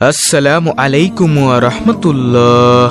আসসালামু আলাইকুম রহমতুল্লাহ।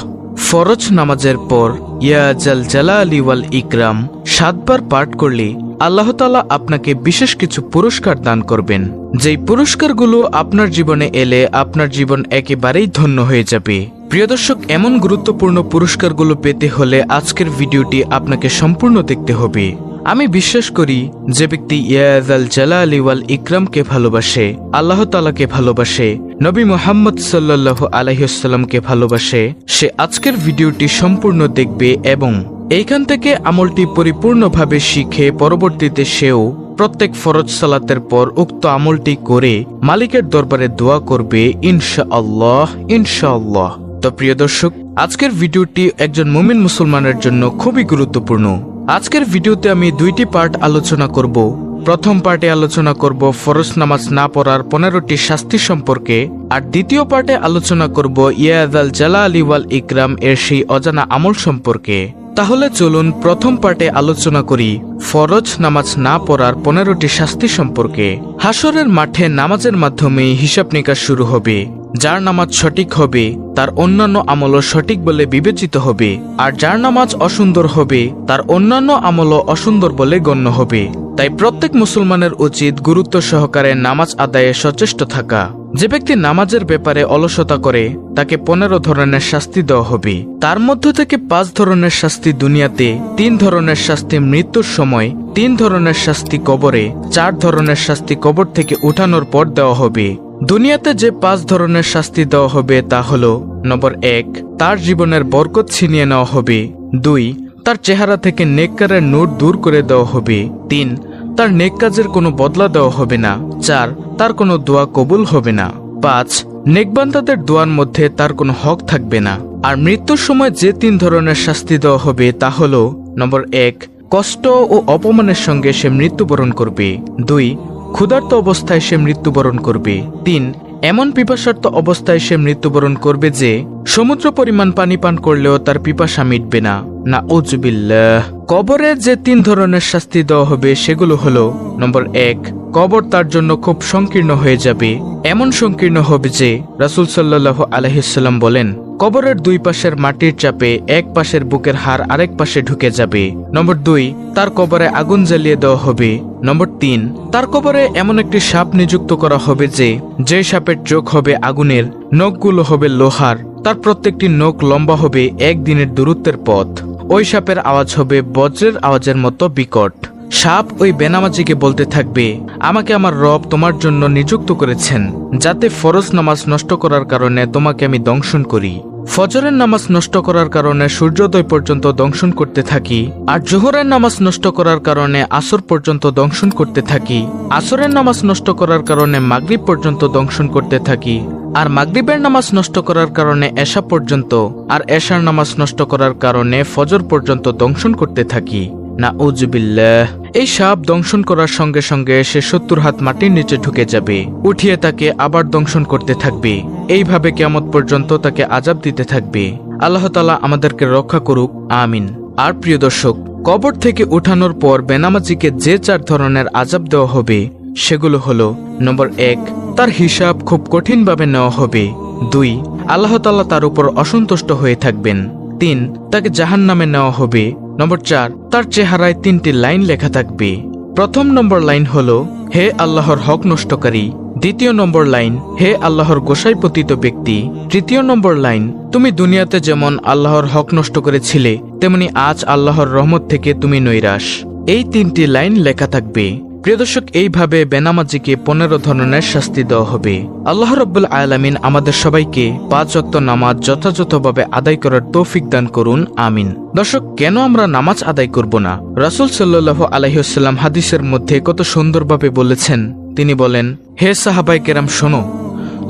ফরজ নামাজের পর ইয়া জাল জালালি ওয়াল ইকরাম, সাতবার পাঠ করলে আল্লাহ তালা আপনাকে বিশেষ কিছু পুরস্কার দান করবেন। যেই পুরস্কারগুলো আপনার জীবনে এলে আপনার জীবন একেবারেই ধন্য হয়ে যাবে। প্রিয় দর্শক, এমন গুরুত্বপূর্ণ পুরস্কারগুলো পেতে হলে আজকের ভিডিওটি আপনাকে সম্পূর্ণ দেখতে হবে। আমি বিশ্বাস করি যে ব্যক্তি ইয়াজ আল জালালি ওয়াল ইকরামকে ভালোবাসে, আল্লাহ তালাকে ভালোবাসে, নবী মোহাম্মদ সাল্লাহ আলহিসাল্লামকে ভালোবাসে, সে আজকের ভিডিওটি সম্পূর্ণ দেখবে এবং এইখান থেকে আমলটি পরিপূর্ণভাবে শিখে পরবর্তীতে সেও প্রত্যেক ফরজ সালাতের পর উক্ত আমলটি করে মালিকের দরবারে দোয়া করবে ইনশা আল্লাহ ইনশা আল্লাহ তো প্রিয় দর্শক, আজকের ভিডিওটি একজন মুমিন মুসলমানের জন্য খুবই গুরুত্বপূর্ণ। আজকের ভিডিওতে আমি দুইটি পার্ট আলোচনা করব। প্রথম পার্টে আলোচনা করব ফরজ নামাজ না পড়ার পনেরোটি শাস্তি সম্পর্কে, আর দ্বিতীয় পার্টে আলোচনা করব ইয়াদ আল জালা আলী ওয়াল ইকরাম এর সেই অজানা আমল সম্পর্কে। তাহলে চলুন প্রথম পার্টে আলোচনা করি, ফরজ নামাজ না পড়ার পনেরোটি শাস্তি সম্পর্কে। হাসরের মাঠে নামাজের মাধ্যমে হিসাব নিকাশ শুরু হবে। যার নামাজ সঠিক হবে, তার অন্যান্য আমলও সঠিক বলে বিবেচিত হবে, আর যার নামাজ অসুন্দর হবে, তার অন্যান্য আমলও অসুন্দর বলে গণ্য হবে। তাই প্রত্যেক মুসলমানের উচিত গুরুত্ব সহকারে নামাজ আদায়ে সচেষ্ট থাকা। যে ব্যক্তি নামাজের ব্যাপারে অলসতা করে, তাকে পনেরো ধরনের শাস্তি দেওয়া হবে। তার মধ্য থেকে পাঁচ ধরনের শাস্তি দুনিয়াতে, তিন ধরনের শাস্তি মৃত্যুর সময়, তিন ধরনের শাস্তি কবরে, চার ধরনের শাস্তি কবর থেকে উঠানোর পর দেওয়া হবে। দুনিয়াতে যে পাঁচ ধরনের শাস্তি দেওয়া হবে তা হল, নম্বর এক, তার জীবনের বরকত ছিনিয়ে নেওয়া হবে। দুই, তার চেহারা থেকে নেককারের নোট দূর করে দেওয়া হবে। তিন, তার নেক কাজের কোনো বদলা দেওয়া হবে না। চার, তার কোনো দোয়া কবুল হবে না। পাঁচ নেকবান্দাদের দোয়ার মধ্যে তার কোনো হক থাকবে না। আর মৃত্যুর সময় যে তিন ধরনের শাস্তি দেওয়া হবে তা হল, নম্বর এক, কষ্ট ও অপমানের সঙ্গে সে মৃত্যুবরণ করবে। দুই ক্ষুধার্ত অবস্থায় সে মৃত্যুবরণ করবে। তিন, এমন পিপাসার্ত অবস্থায় সে মৃত্যুবরণ করবে যে, সমুদ্র পরিমাণ পানি পান করলেও তার পিপাসা মিটবে না। না ওজুবিল্লাহ কবরে যে তিন ধরনের শাস্তি দেওয়া হবে সেগুলো হলো, নম্বর এক, কবর তার জন্য খুব সংকীর্ণ হয়ে যাবে। এমন সংকীর্ণ হবে যে, রাসুল সাল্লাহ আলহিসাল্লাম বলেন কবরের দুই পাশের মাটির চাপে এক পাশের বুকের হার আরেক পাশে ঢুকে যাবে। নম্বর দুই, তার কবরে আগুন জ্বালিয়ে দেওয়া হবে। নম্বর তিন, তার কবরে এমন একটি সাপ নিযুক্ত করা হবে যে যে সাপের চোখ হবে আগুনের, নখগুলো হবে লোহার, তার প্রত্যেকটি নখ লম্বা হবে একদিনের দূরত্বের পথ। ওই সাপের আওয়াজ হবে বজ্রের আওয়াজের মতো বিকট। সাপ ওই বেনামাজিকে বলতে থাকবে, আমাকে আমার রব তোমার জন্য নিযুক্ত করেছেন, যাতে ফরজ নামাজ নষ্ট করার কারণে তোমাকে আমি দংশন করি। ফজরের নামাজ নষ্ট করার কারণে সূর্যোদয় পর্যন্ত দংশন করতে থাকি, আর জোহরের নামাজ নষ্ট করার কারণে আসর পর্যন্ত দংশন করতে থাকি। আসরের নামাজ নষ্ট করার কারণে মাগরিব পর্যন্ত দংশন করতে থাকি, আর মাগরিবের নামাজ নষ্ট করার কারণে এশা পর্যন্ত, আর এশার নামাজ নষ্ট করার কারণে ফজর পর্যন্ত দংশন করতে থাকি। না উজবিল্লাহ এই সাপ দংশন করার সঙ্গে সঙ্গে সে সত্তর হাত মাটির নিচে ঢুকে যাবে। উঠিয়ে তাকে আবার দংশন করতে থাকবে। এইভাবে কেমত পর্যন্ত তাকে আজাব দিতে থাকবে। আল্লাহ তালা আমাদেরকে রক্ষা করুক, আমিন। আর প্রিয় দর্শক, কবর থেকে উঠানোর পর বেনামাজিকে যে চার ধরনের আজাব দেওয়া হবে, সেগুলো হলো, নম্বর এক, তার হিসাব খুব কঠিনভাবে নেওয়া হবে। দুই, আল্লাহ তার উপর অসন্তুষ্ট হয়ে থাকবেন। তিন, তাকে জাহান নামে নেওয়া হবে। নম্বর চার, তার চেহারায় তিনটি লাইন লেখা থাকবে। প্রথম নম্বর লাইন হল, হে আল্লাহর হক নষ্টকারী দ্বিতীয় নম্বর লাইন, হে আল্লাহর গোসাই পতিত ব্যক্তি তৃতীয় নম্বর লাইন, তুমি দুনিয়াতে যেমন আল্লাহর হক নষ্ট করেছিলে, তেমনি আজ আল্লাহর রহমত থেকে তুমি নৈরাশ এই তিনটি লাইন লেখা থাকবে। প্রিয় দর্শক, এইভাবে বেনামাজিকে পনেরো ধরনের শাস্তি দেওয়া হবে। আল্লাহ রব্বুল আয়ালামিন আমাদের সবাইকে পাঁচ অক্ত নামাজ যথাযথভাবে আদায় করার তৌফিক দান করুন, আমিন। দর্শক, কেন আমরা নামাজ আদায় করব না? রাসুল সাল্লাহ আলহিহাল্লাম হাদিসের মধ্যে কত সুন্দরভাবে বলেছেন। তিনি বলেন, হে সাহাবাই কেরাম, শোনো,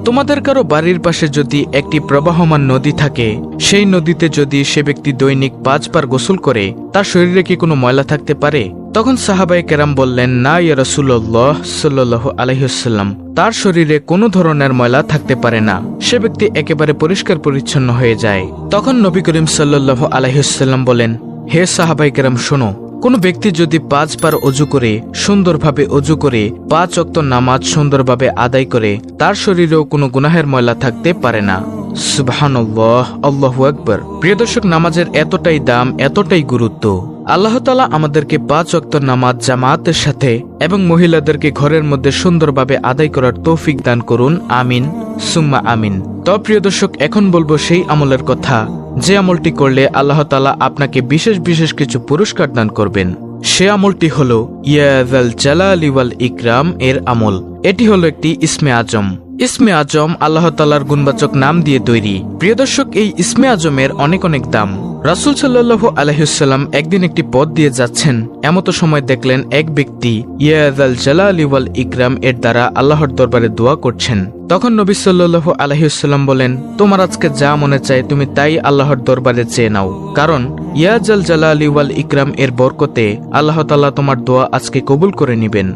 তোমাদের কারও বাড়ির পাশে যদি একটি প্রবাহমান নদী থাকে, সেই নদীতে যদি সে ব্যক্তি দৈনিক পাঁচবার গোসল করে, তার শরীরে কি কোনো ময়লা থাকতে পারে? তখন সাহাবাই কেরাম বললেন, না, ইয়া রসুল্লাহ সাল্লাহ আলহিহাল্লাম তার শরীরে কোনো ধরনের ময়লা থাকতে পারে না। সে ব্যক্তি একেবারে পরিষ্কার পরিচ্ছন্ন হয়ে যায়। তখন নবী করিম সাল্লাহ আলহিহাল্লাম বলেন, হে সাহাবাই কেরাম, শোনো, কোনো ব্যক্তি যদি পাঁচবার অজু করে, সুন্দরভাবে অজু করে, পাঁচ অক্ত নামাজ সুন্দরভাবে আদায় করে, তার শরীরেও কোনো গুনাহের ময়লা থাকতে পারে না। সুবহানাল্লাহ, আল্লাহু আকবার। প্রিয় দর্শক, নামাজের এতটাই দাম, এতটাই গুরুত্ব। আল্লাহ তালা আমাদেরকে পাঁচ অক্ত নামাজ, জামাতের সাথে এবং মহিলাদেরকে ঘরের মধ্যে সুন্দরভাবে আদায় করার তৌফিক দান করুন। আমিন। সুম্মা আমিন। তো প্রিয় দর্শক, এখন বলব সেই আমলের কথা। যে আমলটি করলে আল্লাহ তালা আপনাকে বিশেষ বিশেষ কিছু পুরস্কার দান করবেন। সে আমলটি হল ইয়াজাল জালালি ওয়াল ইকরাম এর আমল। এটি হলো একটি ইসমে আজম। ইসমে আজম আল্লাহ তালার গুণবাচক নাম দিয়ে তৈরি। প্রিয় দর্শক, এই ইসমে আজমের অনেক অনেক দাম। রাসুল সাল্লাহ আলহিসাল্লাম একদিন একটি পথ দিয়ে যাচ্ছেন। এমতো সময় দেখলেন এক ব্যক্তি ইয়াজাল জালা ওয়াল ইকরাম এর দ্বারা আল্লাহর দরবারে দোয়া করছেন। তখন নবী সাল্লু আলহিউসাল্লাম বলেন, তোমার আজকে যা মনে চায় তুমি তাই আল্লাহর দরবারে চেয়ে নাও। কারণ ইয়াজাল জালালি ওয়াল ইকরাম এর বরকতে আল্লাহ তাল্লাহ তোমার দোয়া আজকে কবুল করে নিবেন।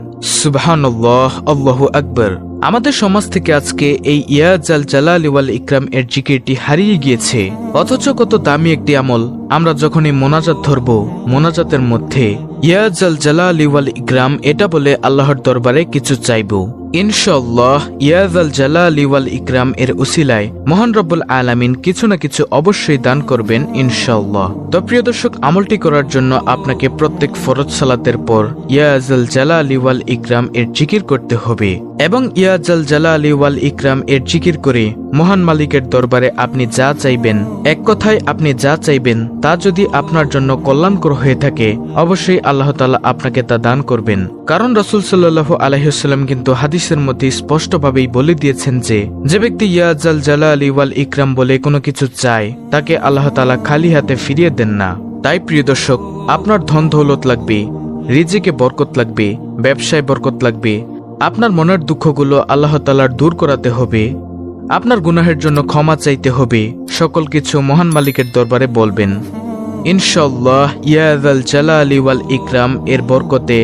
আল্লাহু আকবর। আমাদের সমাজ থেকে আজকে এই ইয়াজাল জালাল ওয়াল ইকরাম এর জিকিরটি হারিয়ে গিয়েছে। অথচ কত দামি একটি আমল। আমরা যখনই মোনাজাত ধরব, মোনাজাতের মধ্যে ইয়াজাল জালালি ওয়াল ইকরাম, এটা বলে আল্লাহর দরবারে কিছু চাইব। ইনশাল্লাহ ইয়াজাল জালালি ওয়াল ইকরাম এর উসিলায় মহান রব্বুল আলামিন কিছু না কিছু অবশ্যই দান করবেন ইনশাল্লাহ তো প্রিয় দর্শক, আমলটি করার জন্য আপনাকে প্রত্যেক ফরজ সালাতের পর ইয়াজাল জালালি ওয়াল ইকরাম এর জিকির করতে হবে এবং ইয়াজাল জালালি ওয়াল ইকরাম এর জিকির করে মহান মালিকের দরবারে আপনি যা চাইবেন, এক কথায় আপনি যা চাইবেন তা যদি আপনার জন্য কল্যাণকর হয়ে থাকে, অবশ্যই আল্লাহ তাআলা আপনাকে তা দান করবেন। কারণ রসুল সাল্লাহ আলহিহাল্লাম কিন্তু হাদিসের মধ্যে স্পষ্টভাবেই বলে দিয়েছেন যে যে ব্যক্তি ইয়াজাল জালা আলী ওয়াল ইকরাম বলে কোনো কিছু চায়, তাকে আল্লাহ তাআলা খালি হাতে ফিরিয়ে দেন না। তাই প্রিয় দর্শক, আপনার ধন দৌলত লাগবে, রিজিকে বরকত লাগবে, ব্যবসায় বরকত লাগবে, আপনার মনের দুঃখগুলো আল্লাহ তালার দূর করাতে হবে, আপনার গুনাহের জন্য ক্ষমা চাইতে হবে, সকল কিছু মহান মালিকের দরবারে বলবেন। ইনশাল্লাহ ইয়াদাল জালালি ওয়াল ইকরাম, এর বরকতে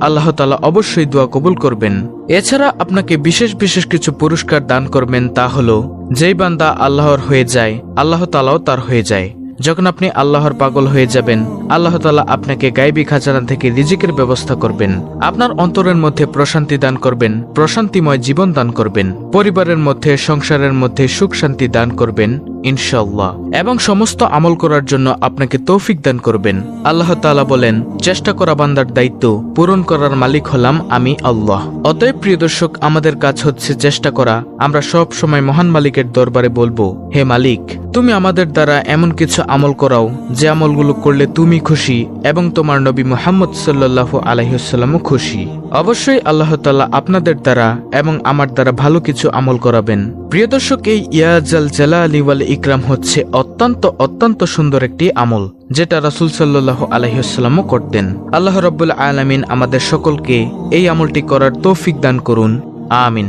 আল্লাহ তালা অবশ্যই দোয়া কবুল করবেন। এছাড়া আপনাকে বিশেষ বিশেষ কিছু পুরস্কার দান করবেন তা হল, যেই বান্দা আল্লাহর হয়ে যায়, আল্লাহ তালাও তার হয়ে যায়। যখন আপনি আল্লাহর পাগল হয়ে যাবেন, আল্লাহ তালা আপনাকে গাইবী খাজানা থেকে রিজিকের ব্যবস্থা করবেন। আপনার অন্তরের মধ্যে প্রশান্তি দান করবেন, প্রশান্তিময় জীবন দান করবেন, পরিবারের মধ্যে, সংসারের মধ্যে সুখ শান্তি দান করবেন ইনশাল্লাহ এবং সমস্ত আমল করার জন্য আপনাকে তৌফিক দান করবেন। আল্লাহ তালা বলেন, চেষ্টা করা বান্দার দায়িত্ব, পূরণ করার মালিক হলাম আমি আল্লাহ। অতএব প্রিয় দর্শক, আমাদের কাজ হচ্ছে চেষ্টা করা। আমরা সব সময় মহান মালিকের দরবারে বলব, হে মালিক তুমি আমাদের দ্বারা এমন কিছু আমল করাও, যে আমলগুলো করলে তুমি খুশি এবং তোমার নবী মোহাম্মদ সাল্লাহ আলহিসাল্লামও খুশি। অবশ্যই আল্লাহ তাল্লাহ আপনাদের দ্বারা এবং আমার দ্বারা ভালো কিছু আমল করাবেন। প্রিয় দর্শক, এই ইয়াজাল জালা আলী ওয়াল ইকরাম হচ্ছে অত্যন্ত অত্যন্ত সুন্দর একটি আমল, যেটা রাসুল সাল্লাহ আলহিহাস্লামও করতেন। আল্লাহ রব্বুল আলমিন আমাদের সকলকে এই আমলটি করার তৌফিক দান করুন। আমিন।